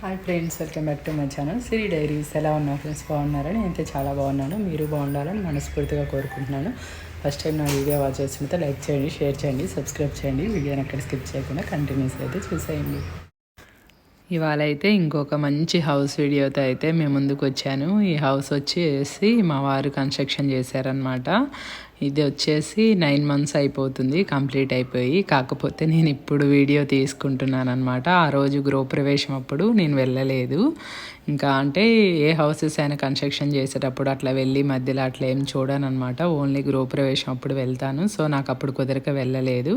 Hi friends welcome back to my channel Siri diaries ఎలా ఉన్నారు friends బాగున్నారని నేనైతే చాలా బాగున్నాను. మీరు బాగుండాలని మనస్ఫూర్తిగా కోరుకుంటున్నాను. ఫస్ట్ టైం నా వీడియో వాచ్ చేస్తుంటే లైక్ చేయండి షేర్ చేయండి సబ్స్క్రైబ్ చేయండి. వీడియోని అక్కడ స్కిప్ చేయకుండా కంటిన్యూస్ అయితే చూసేయండి. ఇవాళ అయితే ఇంకొక మంచి హౌస్ వీడియోతో అయితే మేము ముందుకు వచ్చాను. ఈ హౌస్ వచ్చేసి మా వారు కన్స్ట్రక్షన్ చేశారనమాట ఇది వచ్చేసి నైన్ మంత్స్ అయిపోతుంది కంప్లీట్ అయిపోయి. కాకపోతే నేను ఇప్పుడు వీడియో తీసుకుంటున్నాను అనమాట ఆ రోజు గృహప్రవేశం అప్పుడు నేను వెళ్ళలేదు. ఇంకా అంటే ఏ హౌసెస్ అయినా కన్స్ట్రక్షన్ చేసేటప్పుడు అట్లా వెళ్ళి మధ్యలో అట్లా ఏం చూడను అనమాట ఓన్లీ గృహప్రవేశం అప్పుడు వెళ్తాను. సో నాకు అప్పుడు కుదరక వెళ్ళలేదు.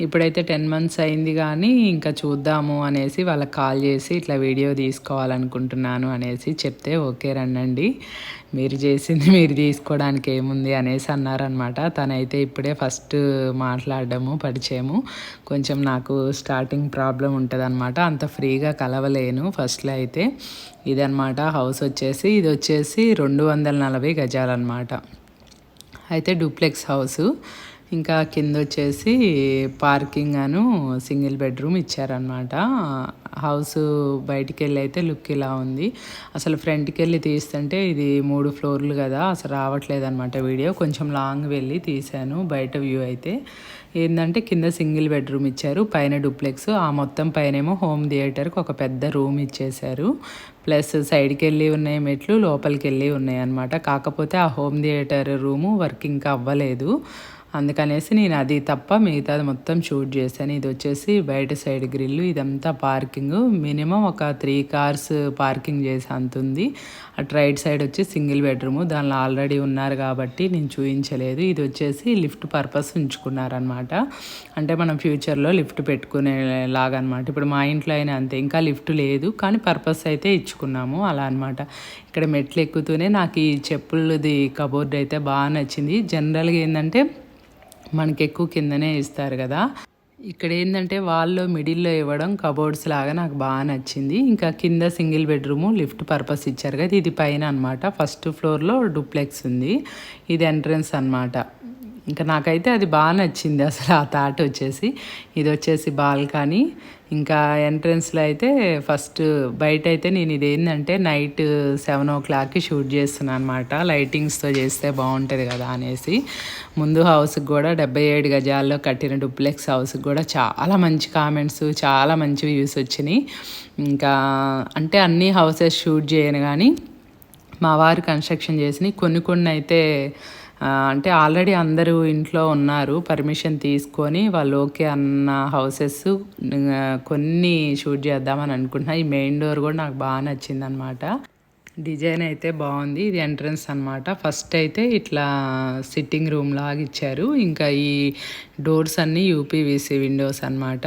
ఇప్పుడైతే టెన్ మంత్స్ అయింది కానీ ఇంకా చూద్దాము అనేసి వాళ్ళకి కాల్ చేసి ఇట్లా వీడియో తీసుకోవాలనుకుంటున్నాను అనేసి చెప్తే ఓకే రండి మీరు చేసింది మీరు తీసుకోవడానికి ఏముంది అనేసి అన్నారనమాట తనైతే ఇప్పుడే ఫస్ట్ మాట్లాడడము పరిచయము. కొంచెం నాకు స్టార్టింగ్ ప్రాబ్లం ఉంటుంది అంత ఫ్రీగా కలవలేను ఫస్ట్లో అయితే. ఇదనమాట హౌస్ వచ్చేసి ఇది వచ్చేసి రెండు వందల నలభై గజాలన్నమాట. అయితే డూప్లెక్స్ హౌసు. ఇంకా కింద వచ్చేసి పార్కింగ్ అను సింగిల్ బెడ్రూమ్ ఇచ్చారనమాట హౌస్ బయటికి వెళ్ళి అయితే లుక్ ఇలా ఉంది. అసలు ఫ్రంట్కి వెళ్ళి తీస్తుంటే ఇది మూడు ఫ్లోర్లు కదా అసలు రావట్లేదు అనమాట వీడియో. కొంచెం లాంగ్ వెళ్ళి తీశాను బయట వ్యూ అయితే. ఏంటంటే కింద సింగిల్ బెడ్రూమ్ ఇచ్చారు పైన డూప్లెక్స్. ఆ మొత్తం పైనేమో హోమ్ థియేటర్కి ఒక పెద్ద రూమ్ ఇచ్చేశారు. ప్లస్ సైడ్కి వెళ్ళి ఉన్నాయి మెట్లు లోపలికి వెళ్ళి ఉన్నాయి అనమాట కాకపోతే ఆ హోమ్ థియేటర్ రూము వర్కింగ్ అవ్వలేదు. అందుకనేసి నేను అది తప్ప మిగతాది మొత్తం షూట్ చేశాను. ఇది వచ్చేసి బయట సైడ్ గ్రిల్లు ఇదంతా పార్కింగ్. మినిమం ఒక త్రీ కార్స్ పార్కింగ్ చేసి అంతుంది. అటు రైట్ సైడ్ వచ్చి సింగిల్ బెడ్రూమ్. దానిలో ఆల్రెడీ ఉన్నారు కాబట్టి నేను చూపించలేదు ఇది వచ్చేసి లిఫ్ట్ పర్పస్ ఉంచుకున్నారనమాట అంటే మనం ఫ్యూచర్లో లిఫ్ట్ పెట్టుకునేలాగా అనమాట ఇప్పుడు మా ఇంట్లో అయినా అంతే. ఇంకా లిఫ్ట్ లేదు. కానీ పర్పస్ అయితే ఇచ్చుకున్నాము. అలా అనమాట ఇక్కడ మెట్లు ఎక్కుతూనే నాకు ఈ చెప్పులది కబోర్డ్ అయితే బాగా నచ్చింది. జనరల్గా ఏంటంటే మనకి ఎక్కువ కిందనే ఇస్తారు కదా. ఇక్కడ ఏంటంటే వాళ్ళు మిడిల్లో ఇవ్వడం కబోర్డ్స్ లాగా నాకు బాగా నచ్చింది. ఇంకా కింద సింగిల్ బెడ్రూము లిఫ్ట్ పర్పస్ ఇచ్చారు కదా. ఇది పైన అనమాట ఫస్ట్ ఫ్లోర్లో డూప్లెక్స్ ఉంది. ఇది ఎంట్రన్స్ అనమాట ఇంకా నాకైతే అది బాగా నచ్చింది అసలు ఆ థాట్ వచ్చేసి. ఇది వచ్చేసి బాల్కనీ. ఇంకా ఎంట్రన్స్లో అయితే ఫస్ట్ బయట అయితే నేను ఇది ఏంటంటే నైట్ సెవెన్ ఓ క్లాక్కి షూట్ చేస్తున్నాను అనమాట లైటింగ్స్తో చేస్తే బాగుంటుంది కదా అనేసి. ముందు హౌస్కి కూడా డెబ్బై ఏడు గజాల్లో కట్టిన డూప్లెక్స్ హౌస్కి కూడా చాలా మంచి కామెంట్స్ చాలా మంచి వ్యూస్ వచ్చినాయి. ఇంకా అంటే అన్ని హౌసెస్ షూట్ చేయను కానీ మా వారు కన్స్ట్రక్షన్ చేసినాయి. కొన్ని కొన్ని అయితే అంటే ఆల్రెడీ అందరూ ఇంట్లో ఉన్నారు పర్మిషన్ తీసుకొని వాళ్ళు ఓకే అన్న హౌసెస్ కొన్ని షూట్ చేద్దామని అనుకుంటున్నా. ఈ మెయిన్ డోర్ కూడా నాకు బాగా నచ్చిందనమాట డిజైన్ అయితే బాగుంది ఇది ఎంట్రన్స్ అనమాట ఫస్ట్ అయితే ఇట్లా సిట్టింగ్ రూమ్ లాగా ఇచ్చారు. ఇంకా ఈ డోర్స్ అన్నీ యూపీవీసీ విండోస్ అనమాట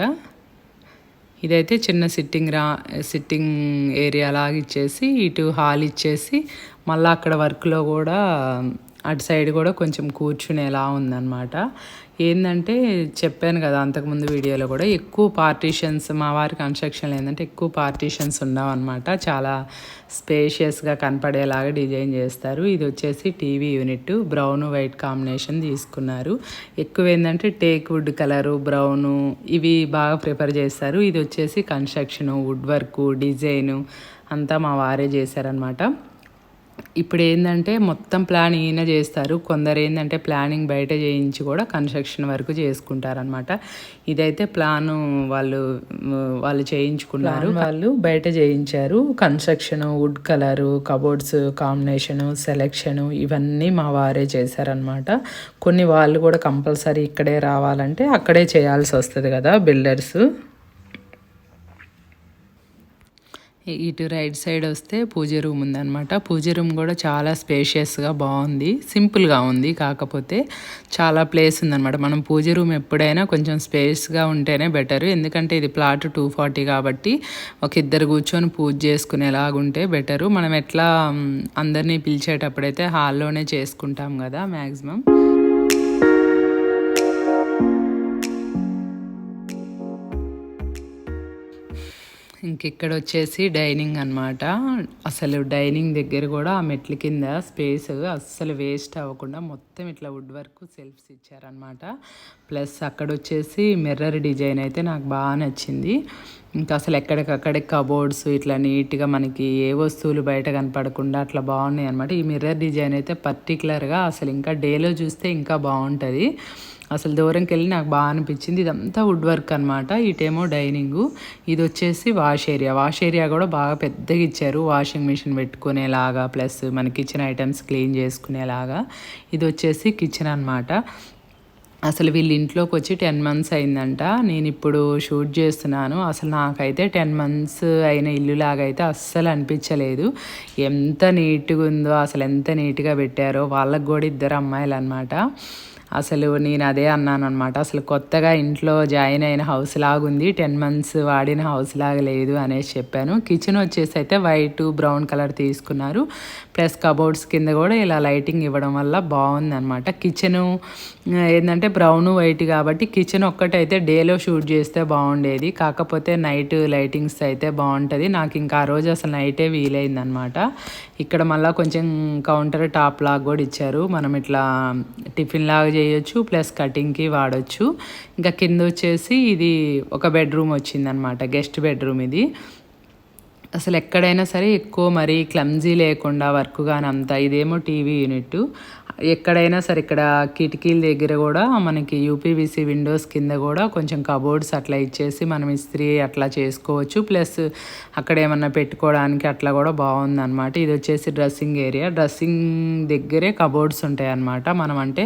ఇదైతే చిన్న సిట్టింగ్ రా సిట్టింగ్ ఏరియా లాగా ఇచ్చేసి ఇటు హాల్ ఇచ్చేసి మళ్ళీ అక్కడ వర్క్లో కూడా అటు సైడ్ కూడా కొంచెం కూర్చునేలా ఉందన్నమాట. ఏంటంటే చెప్పాను కదా అంతకుముందు వీడియోలో కూడా ఎక్కువ పార్టీషన్స్ మా వారి కన్స్ట్రక్షన్లో ఏంటంటే ఎక్కువ పార్టీషన్స్ ఉండవన్నమాట. చాలా స్పేషియస్గా కనపడేలాగా డిజైన్ చేస్తారు. ఇది వచ్చేసి TV unit brown white combination తీసుకున్నారు. ఎక్కువ ఏంటంటే టేక్ వుడ్ కలరు బ్రౌను ఇవి బాగా ప్రిఫర్ చేస్తారు. ఇది వచ్చేసి కన్స్ట్రక్షను వుడ్ వర్క్ డిజైను అంతా మా వారే చేశారనమాట ఇప్పుడు ఏంటంటే మొత్తం ప్లాన్ ఈయన చేస్తారు. కొందరు ఏంటంటే ప్లానింగ్ బయట చేయించి కూడా కన్స్ట్రక్షన్ వరకు చేసుకుంటారనమాట ఇదైతే ప్లాను వాళ్ళు వాళ్ళు చేయించుకున్నారు. వాళ్ళు బయట చేయించారు. Construction wood colour cupboards combination selection ఇవన్నీ మా వారే చేశారనమాట కొన్ని వాళ్ళు కూడా కంపల్సరీ ఇక్కడే రావాలంటే అక్కడే చేయాల్సి వస్తుంది కదా బిల్డర్స్. ఇటు రైట్ సైడ్ వస్తే పూజ రూమ్ ఉందన్నమాట. పూజ రూమ్ కూడా చాలా స్పేషియస్గా బాగుంది. సింపుల్గా ఉంది. కాకపోతే చాలా ప్లేస్ ఉందన్నమాట. మనం పూజ రూమ్ ఎప్పుడైనా కొంచెం స్పేస్గా ఉంటేనే బెటర్ ఎందుకంటే ఇది ప్లాట్ టూ ఫార్టీ కాబట్టి ఒక ఇద్దరు కూర్చొని పూజ చేసుకునేలాగుంటే బెటరు మనం ఎట్లా అందరినీ పిలిచేటప్పుడైతే హాల్లోనే చేసుకుంటాం కదా మ్యాక్సిమం ఇంక ఇక్కడ వచ్చేసి డైనింగ్ అనమాట అసలు డైనింగ్ దగ్గర కూడా ఆ మెట్ల కింద స్పేస్ అస్సలు వేస్ట్ అవ్వకుండా మొత్తం ఇట్లా వుడ్ వర్క్ సెల్ఫ్స్ ఇచ్చారనమాట ప్లస్ అక్కడ వచ్చేసి మిర్రర్ డిజైన్ అయితే నాకు బాగా నచ్చింది. ఇంకా అసలు ఎక్కడికక్కడే కబోర్డ్స్ ఇట్లా నీట్గా మనకి ఏ వస్తువులు బయట కనపడకుండా అట్లా బాగున్నాయి అనమాట ఈ మిర్రర్ డిజైన్ అయితే పర్టికులర్గా అసలు ఇంకా డేలో చూస్తే ఇంకా బాగుంటుంది. అసలు దూరంకి వెళ్ళి నాకు బాగా అనిపించింది. ఇదంతా వుడ్ వర్క్ అనమాట ఇటేమో డైనింగ్. ఇది వచ్చేసి వాష్ ఏరియా. వాష్ ఏరియా కూడా బాగా పెద్దగా ఇచ్చారు. వాషింగ్ మిషన్ పెట్టుకునేలాగా ప్లస్ మన కిచెన్ ఐటమ్స్ క్లీన్ చేసుకునేలాగా. ఇది వచ్చేసి కిచెన్ అనమాట అసలు వీళ్ళ ఇంట్లోకి వచ్చి టెన్ మంత్స్ అయిందంట. నేను ఇప్పుడు షూట్ చేస్తున్నాను. అసలు నాకైతే టెన్ మంత్స్ అయిన ఇల్లు లాగా అయితే అస్సలు అనిపించలేదు. ఎంత నీట్గా ఉందో అసలు ఎంత నీట్గా పెట్టారో వాళ్ళకి కూడా ఇద్దరు అమ్మాయిలు అనమాట అసలు నేను అదే అన్నాను అనమాట అసలు కొత్తగా ఇంట్లో జాయిన్ అయిన హౌస్ లాగా ఉంది టెన్ మంత్స్ వాడిన హౌస్ లాగా లేదు అనేసి చెప్పాను. కిచెన్ వచ్చేసి అయితే వైట్ బ్రౌన్ కలర్ తీసుకున్నారు. ప్లస్ కబోర్డ్స్ కింద కూడా ఇలా లైటింగ్ ఇవ్వడం వల్ల బాగుంది అనమాట కిచెను ఏంటంటే బ్రౌన్ వైట్ కాబట్టి కిచెన్ ఒక్కటైతే డేలో షూట్ చేస్తే బాగుండేది. కాకపోతే నైట్ లైటింగ్స్ అయితే బాగుంటుంది. నాకు ఇంకా ఆ రోజు అసలు నైటే వీలైంది అనమాట ఇక్కడ మళ్ళీ కొంచెం కౌంటర్ టాప్ లాగా కూడా ఇచ్చారు. మనం ఇట్లా టిఫిన్ లాగా చేయొచ్చు ప్లస్ కటింగ్కి వాడచ్చు. ఇంకా కింద వచ్చేసి ఇది ఒక బెడ్రూమ్ వచ్చిందనమాట గెస్ట్ బెడ్రూమ్ ఇది. అసలు ఎక్కడైనా సరే ఎక్కువ మరీ క్లమ్జీ లేకుండా వర్క్ కానీ అంతా ఇదేమో టీవీ యూనిట్. ఎక్కడైనా సరే ఇక్కడ కిటికీల దగ్గర కూడా మనకి యూపీవీసీ విండోస్ కింద కూడా కొంచెం కబోర్డ్స్ అట్లా ఇచ్చేసి మనం ఇస్త్రీ అట్లా చేసుకోవచ్చు. ప్లస్ అక్కడ ఏమన్నా పెట్టుకోవడానికి అట్లా కూడా బాగుంది అనమాట ఇది వచ్చేసి డ్రెస్సింగ్ ఏరియా. డ్రెస్సింగ్ దగ్గరే కబోర్డ్స్ ఉంటాయి అనమాట మనం అంటే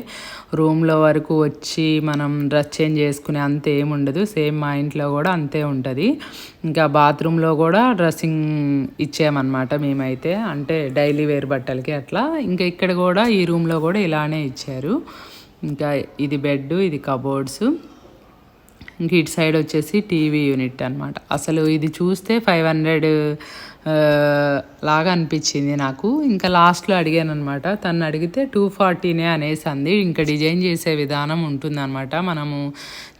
రూమ్లో వరకు వచ్చి మనం డ్రెస్ చేంజ్ చేసుకునే అంత ఏముండదు. సేమ్ మా ఇంట్లో కూడా అంతే ఉంటుంది. ఇంకా బాత్రూంలో కూడా డ్రెస్సింగ్ ఇచ్చామన్నమాట మేమైతే. అంటే డైలీ వేర్ బట్టలకి అట్లా. ఇంకా ఇక్కడ కూడా ఈ రూమ్లో కూడా ఇలానే ఇచ్చారు. ఇంకా ఇది బెడ్ ఇది కబోర్డ్స్. ఇంక ఇటు సైడ్ వచ్చేసి టీవీ యూనిట్ అనమాట అసలు ఇది చూస్తే ఫైవ్ హండ్రెడ్ లాగా అనిపించింది నాకు. ఇంకా లాస్ట్లో అడిగాను అనమాట తను అడిగితే టూ ఫార్టీనే అనేసి అంది. ఇంకా డిజైన్ చేసే విధానం ఉంటుందన్నమాట. మనము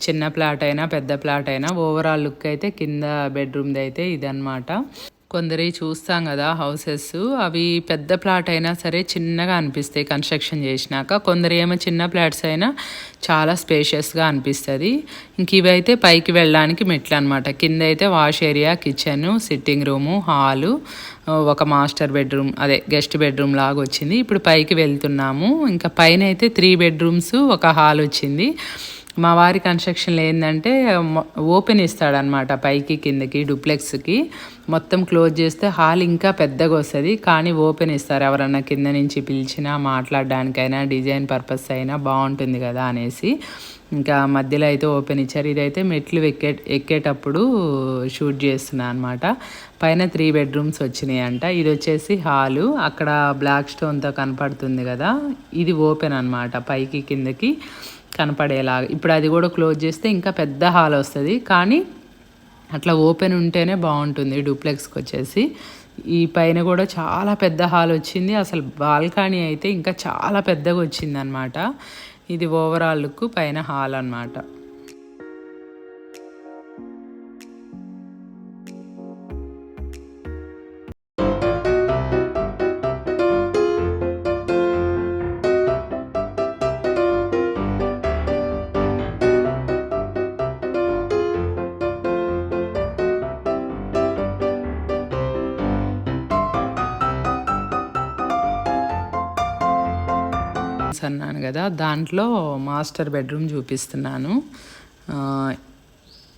చిన్న ప్లాట్ అయినా పెద్ద ప్లాట్ అయినా ఓవరాల్ లుక్ అయితే కింద బెడ్రూమ్ది అయితే ఇదనమాట కొందరి చూస్తాం కదా హౌసెస్. అవి పెద్ద ప్లాట్ అయినా సరే చిన్నగా అనిపిస్తాయి కన్స్ట్రక్షన్ చేసినాక. కొందరు ఏమో చిన్న ప్లాట్స్ అయినా చాలా స్పేషియస్గా అనిపిస్తుంది. ఇంక ఇవైతే పైకి వెళ్ళడానికి మెట్లు అనమాట కింద అయితే wash area kitchen sitting room hall ఒక మాస్టర్ బెడ్రూమ్ అదే గెస్ట్ బెడ్రూమ్ లాగా వచ్చింది. ఇప్పుడు పైకి వెళ్తున్నాము. ఇంకా పైన అయితే త్రీ బెడ్రూమ్స్ ఒక హాల్ వచ్చింది. మా వారి కన్స్ట్రక్షన్లో ఏంటంటే ఓపెన్ ఇస్తాడనమాట పైకి కిందకి డూప్లెక్స్కి. మొత్తం క్లోజ్ చేస్తే హాల్ ఇంకా పెద్దగా వస్తుంది. కానీ ఓపెన్ ఇస్తారు ఎవరన్నా కింద నుంచి పిలిచినా మాట్లాడడానికైనా డిజైన్ పర్పస్ అయినా బాగుంటుంది కదా అనేసి. ఇంకా మధ్యలో అయితే ఓపెన్ ఇచ్చారు. ఇదైతే మెట్లు ఎక్కే ఎక్కేటప్పుడు షూట్ చేస్తున్నా అనమాట పైన త్రీ బెడ్రూమ్స్ వచ్చినాయి అంట ఇది వచ్చేసి హాలు. అక్కడ బ్లాక్ స్టోన్తో కనపడుతుంది కదా. ఇది ఓపెన్ అనమాట పైకి కిందకి. కనపడేలాగా ఇప్పుడు అది కూడా క్లోజ్ చేస్తే ఇంకా పెద్ద హాల్ వస్తుంది. కానీ అట్లా ఓపెన్ ఉంటేనే బాగుంటుంది డూప్లెక్స్కి వచ్చేసి. ఈ పైన కూడా చాలా పెద్ద హాల్ వచ్చింది. అసలు బాల్కనీ అయితే ఇంకా చాలా పెద్దగా వచ్చింది అనమాట ఇది ఓవరాల్ లుక్ పైన హాల్ అన్నమాట. అన్నాను కదా దాంట్లో మాస్టర్ బెడ్రూమ్ చూపిస్తున్నాను.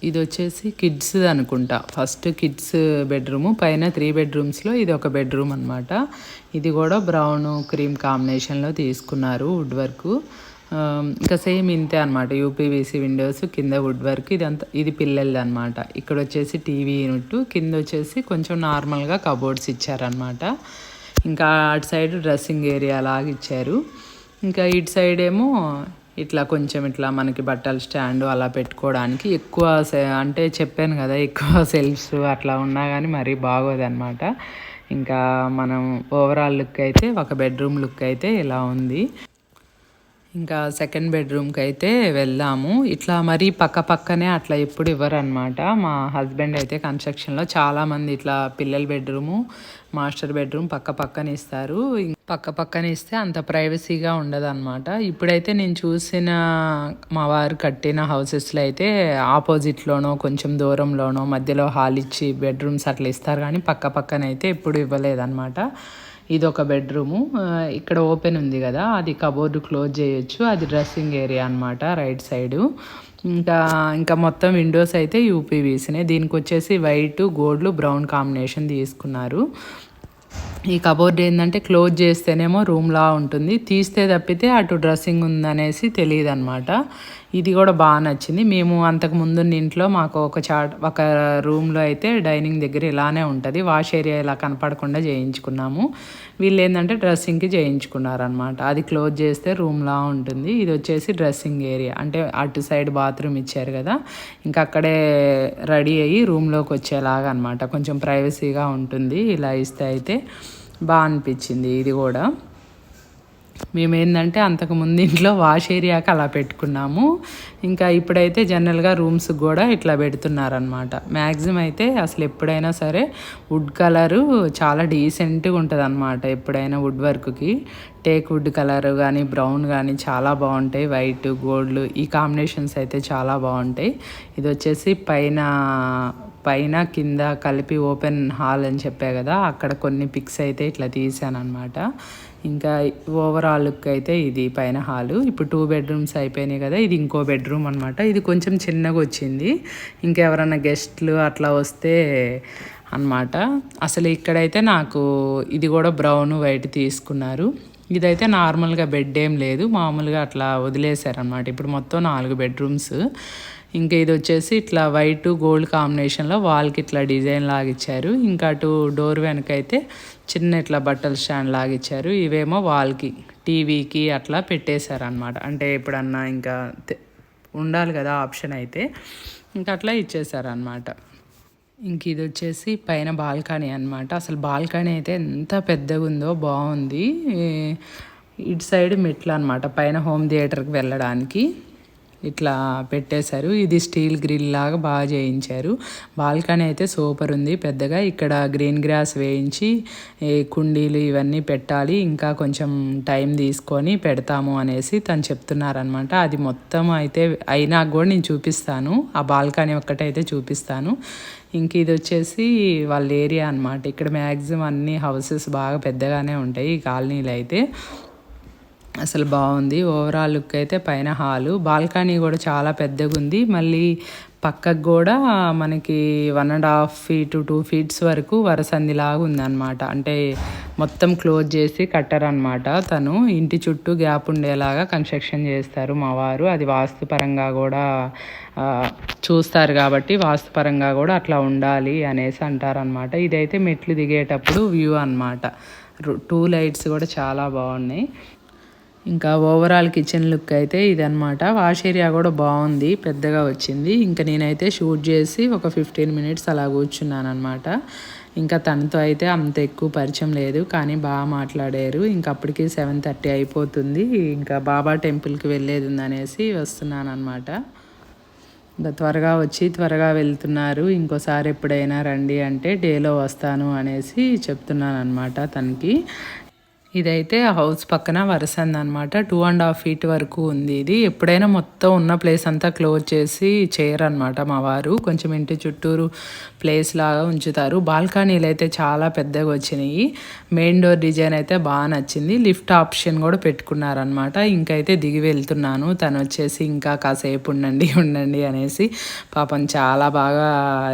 ఇది వచ్చేసి కిడ్స్ అనుకుంటా. ఫస్ట్ కిడ్స్ బెడ్రూమ్ పైన త్రీ బెడ్రూమ్స్లో ఇది ఒక బెడ్రూమ్ అనమాట ఇది కూడా బ్రౌన్ క్రీమ్ కాంబినేషన్లో తీసుకున్నారు వుడ్ వర్క్. ఇంకా సేమ్ ఇంతే అనమాట యూపీవీసీ విండోస్ కింద వుడ్ వర్క్ ఇదంతా ఇది పిల్లలది అనమాట ఇక్కడ వచ్చేసి టీవీ యూనిట్ కింద వచ్చేసి కొంచెం నార్మల్గా కబోర్డ్స్ ఇచ్చారనమాట ఇంకా అటు సైడ్ డ్రెస్సింగ్ ఏరియా లాగా ఇచ్చారు. ఇంకా ఇటు సైడ్ ఏమో ఇట్లా కొంచెం ఇట్లా మనకి బట్టల స్టాండ్ అలా పెట్టుకోవడానికి ఎక్కువ సె- అంటే చెప్పాను కదా ఎక్కువ సెల్ఫ్స్ అట్లా ఉన్నా కానీ మరీ బాగోదన్నమాట. ఇంకా మనం ఓవరాల్ లుక్ అయితే ఒక బెడ్రూమ్ లుక్ అయితే ఇలా ఉంది. ఇంకా సెకండ్ బెడ్రూమ్కి అయితే వెళ్దాము. ఇట్లా మరీ పక్క పక్కనే అట్లా ఎప్పుడు ఇవ్వరనమాట మా హస్బెండ్ అయితే కన్స్ట్రక్షన్లో చాలామంది ఇట్లా పిల్లల బెడ్రూము మాస్టర్ బెడ్రూమ్ పక్క పక్కన ఇస్తారు. ఇం- పక్క పక్కన ఇస్తే అంత ప్రైవసీగా ఉండదన్నమాట. ఇప్పుడైతే నేను చూసిన మా వారు కట్టిన హౌసెస్లో అయితే ఆపోజిట్లోనో కొంచెం దూరంలోనో మధ్యలో హాల్ ఇచ్చి బెడ్రూమ్స్ అట్లా ఇస్తారు. కానీ పక్క పక్కన అయితే ఎప్పుడు ఇవ్వలేదన్నమాట. ఇది ఒక బెడ్రూము ఇక్కడ ఓపెన్ ఉంది కదా అది కబోర్డు క్లోజ్ చేయొచ్చు. అది డ్రెస్సింగ్ ఏరియా అన్నమాట రైట్ సైడు. ఇంకా ఇంకా మొత్తం విండోస్ అయితే యూపీవీసీనే. దీనికి వచ్చేసి వైట్ గోల్డ్ బ్రౌన్ కాంబినేషన్ తీసుకున్నారు. ఈ కబోర్డ్ ఏంటంటే క్లోజ్ చేస్తేనేమో రూమ్లా ఉంటుంది. తీస్తే తప్పితే అటు డ్రెస్సింగ్ ఉందనేసి తెలియదు అనమాట ఇది కూడా బాగా నచ్చింది. మేము అంతకు ముందున్న ఇంట్లో మాకు ఒక చాట్ ఒక రూమ్లో అయితే డైనింగ్ దగ్గర ఇలానే ఉంటుంది. వాష్ ఏరియా ఇలా కనపడకుండా చేయించుకున్నాము. వీళ్ళు ఏంటంటే డ్రెస్సింగ్కి చేయించుకున్నారనమాట అది క్లోజ్ చేస్తే రూమ్లా ఉంటుంది. ఇది వచ్చేసి డ్రెస్సింగ్ ఏరియా. అంటే అటు సైడ్ బాత్రూమ్ ఇచ్చారు కదా. ఇంకా అక్కడే రెడీ అయ్యి రూమ్లోకి వచ్చేలాగా అనమాట కొంచెం ప్రైవసీగా ఉంటుంది. ఇలా ఇస్తే అయితే బాగా అనిపించింది. ఇది కూడా మేమేందంటే అంతకుముందు ఇంట్లో వాష్ ఏరియాకి అలా పెట్టుకున్నాము. ఇంకా ఇప్పుడైతే జనరల్గా రూమ్స్ కూడా ఇట్లా పెడుతున్నారనమాట మ్యాక్సిమం అయితే అసలు ఎప్పుడైనా సరే వుడ్ కలరు చాలా డీసెంట్గా ఉంటుంది అనమాట ఎప్పుడైనా వుడ్ వర్క్కి. టేక్ వుడ్ కలర్ కానీ బ్రౌన్ కానీ చాలా బాగుంటాయి. వైట్ గోల్డ్ ఈ కాంబినేషన్స్ అయితే చాలా బాగుంటాయి. ఇది వచ్చేసి పైన పైన కింద కలిపి ఓపెన్ హాల్ అని చెప్పా కదా అక్కడ కొన్ని పిక్స్ అయితే ఇట్లా తీసాను అనమాట ఇంకా ఓవరాల్ లుక్ అయితే ఇది పైన హాలు. ఇప్పుడు టూ బెడ్రూమ్స్ అయిపోయినాయి కదా ఇది ఇంకో బెడ్రూమ్ అనమాట ఇది కొంచెం చిన్నగా వచ్చింది. ఇంకెవరన్నా గెస్ట్లు అట్లా వస్తే అన్నమాట. అసలు ఇక్కడైతే నాకు ఇది కూడా బ్రౌన్ వైట్ తీసుకున్నారు. ఇదైతే నార్మల్గా బెడ్ ఏం లేదు. మామూలుగా అట్లా వదిలేశారనమాట ఇప్పుడు మొత్తం నాలుగు బెడ్రూమ్స్. ఇంకా ఇది వచ్చేసి ఇట్లా వైట్ గోల్డ్ కాంబినేషన్లో వాల్కి ఇట్లా డిజైన్ లాగిచ్చారు. ఇంకా అటు డోర్ వెనకైతే చిన్న ఇట్లా బట్టల స్టాండ్ లాగిచ్చారు. ఇవేమో వాల్కి టీవీకి అట్లా పెట్టేశారనమాట అంటే ఎప్పుడన్నా ఇంకా ఉండాలి కదా ఆప్షన్ అయితే ఇంకా అట్లా ఇచ్చేసారనమాట ఇంక ఇది వచ్చేసి పైన బాల్కనీ అనమాట అసలు బాల్కనీ అయితే ఎంత పెద్దగా ఉందో బాగుంది ఇటు సైడ్ మెట్లు అనమాట పైన హోమ్ థియేటర్కి వెళ్ళడానికి. ఇట్లా పెట్టేశారు. ఇది స్టీల్ గ్రిల్ లాగా బాగా చేయించారు. బాల్కనీ అయితే సూపర్ ఉంది. పెద్దగా ఇక్కడ గ్రీన్ గ్రాస్ వేయించి కుండీలు ఇవన్నీ పెట్టాలి. ఇంకా కొంచెం టైం తీసుకొని పెడతాము అనేసి తను చెప్తున్నారనమాట అది మొత్తం అయితే అయినా కూడా నేను చూపిస్తాను. ఆ బాల్కనీ ఒక్కటైతే చూపిస్తాను. ఇంక ఇది వచ్చేసి వాళ్ళ ఏరియా అనమాట ఇక్కడ మ్యాక్సిమం అన్ని హౌసెస్ బాగా పెద్దగానే ఉంటాయి ఈ అయితే. అసలు బాగుంది. ఓవరాల్ లుక్ అయితే పైన హాలు. బాల్కనీ కూడా చాలా పెద్దగా ఉంది. మళ్ళీ పక్కకు కూడా మనకి one and half feet two feets వరకు వరసందిలాగా ఉందన్నమాట. అంటే మొత్తం క్లోజ్ చేసి కట్టారనమాట తను. ఇంటి చుట్టూ గ్యాప్ ఉండేలాగా కన్స్ట్రక్షన్ చేస్తారు మా వారు. అది వాస్తుపరంగా కూడా చూస్తారు కాబట్టి వాస్తుపరంగా కూడా అట్లా ఉండాలి అనేసి అంటారనమాట ఇదైతే మెట్లు దిగేటప్పుడు వ్యూ అనమాట టూ లైట్స్ కూడా చాలా బాగున్నాయి. ఇంకా ఓవరాల్ కిచెన్ లుక్ అయితే ఇదనమాట వాష్ ఏరియా కూడా బాగుంది పెద్దగా వచ్చింది. ఇంకా నేనైతే షూట్ చేసి ఒక ఫిఫ్టీన్ మినిట్స్ అలా కూర్చున్నాను అనమాట ఇంకా తనతో అయితే అంత ఎక్కువ పరిచయం లేదు కానీ బాగా మాట్లాడారు. ఇంకా అప్పటికి సెవెన్ థర్టీ అయిపోతుంది. ఇంకా బాబా టెంపుల్కి వెళ్ళేది ఉందనేసి వస్తున్నాను అనమాట ఇంకా త్వరగా వచ్చి త్వరగా వెళ్తున్నారు. ఇంకోసారి ఎప్పుడైనా రండి అంటే డేలో వస్తాను అనేసి చెప్తున్నాను అనమాట తనకి. ఇదైతే ఆ హౌస్ పక్కన వరసంది అనమాట టూ అండ్ హాఫ్ ఫీట్ వరకు ఉంది ఇది. ఎప్పుడైనా మొత్తం ఉన్న ప్లేస్ అంతా క్లోజ్ చేసి చేయరనమాట మా వారు. కొంచెం ఇంటి చుట్టూరు ప్లేస్ లాగా ఉంచుతారు. బాల్కనీలు అయితే చాలా పెద్దగా వచ్చినాయి. మెయిన్ డోర్ డిజైన్ అయితే బాగా నచ్చింది. లిఫ్ట్ ఆప్షన్ కూడా పెట్టుకున్నారనమాట ఇంకైతే దిగి వెళ్తున్నాను. తను వచ్చేసి ఇంకా కాసేపు ఉండండి ఉండండి అనేసి పాపం చాలా బాగా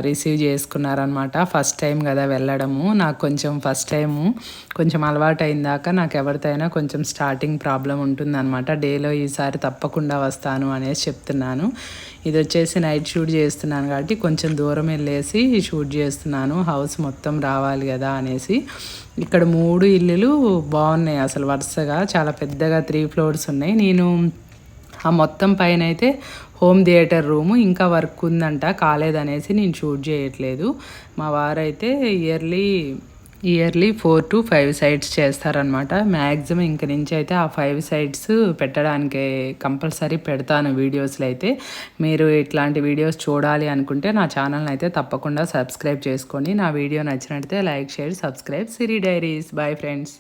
రిసీవ్ చేసుకున్నారనమాట ఫస్ట్ టైం కదా వెళ్ళడము. నాకు కొంచెం ఫస్ట్ టైము కొంచెం అలవాటు అయిందాక నాకు ఎవరితో అయినా కొంచెం స్టార్టింగ్ ప్రాబ్లం ఉంటుందన్నమాట. డేలో ఈసారి తప్పకుండా వస్తాను అనేసి చెప్తున్నాను. ఇది వచ్చేసి నైట్ షూట్ చేస్తున్నాను కాబట్టి కొంచెం దూరం వెళ్ళేసి షూట్ చేస్తున్నాను. హౌస్ మొత్తం రావాలి కదా అనేసి. ఇక్కడ మూడు ఇల్లులు బాగున్నాయి అసలు వరుసగా. చాలా పెద్దగా త్రీ ఫ్లోర్స్ ఉన్నాయి. నేను ఆ మొత్తం పైన అయితే హోమ్ థియేటర్ రూము ఇంకా వర్క్ ఉందంట. కాలేదనేసి నేను షూట్ చేయట్లేదు. మా వారైతే yearly yearly four to five sides చేస్తారనమాట మ్యాక్సిమం ఇంక నుంచి అయితే ఆ ఫైవ్ సైడ్స్ పెట్టడానికి కంపల్సరీ పెడతాను వీడియోస్లో అయితే. మీరు ఇట్లాంటి వీడియోస్ చూడాలి అనుకుంటే నా ఛానల్ని అయితే తప్పకుండా సబ్స్క్రైబ్ చేసుకోండి నా వీడియో నచ్చినట్టయితే like share subscribe. Siri diaries. Bye friends.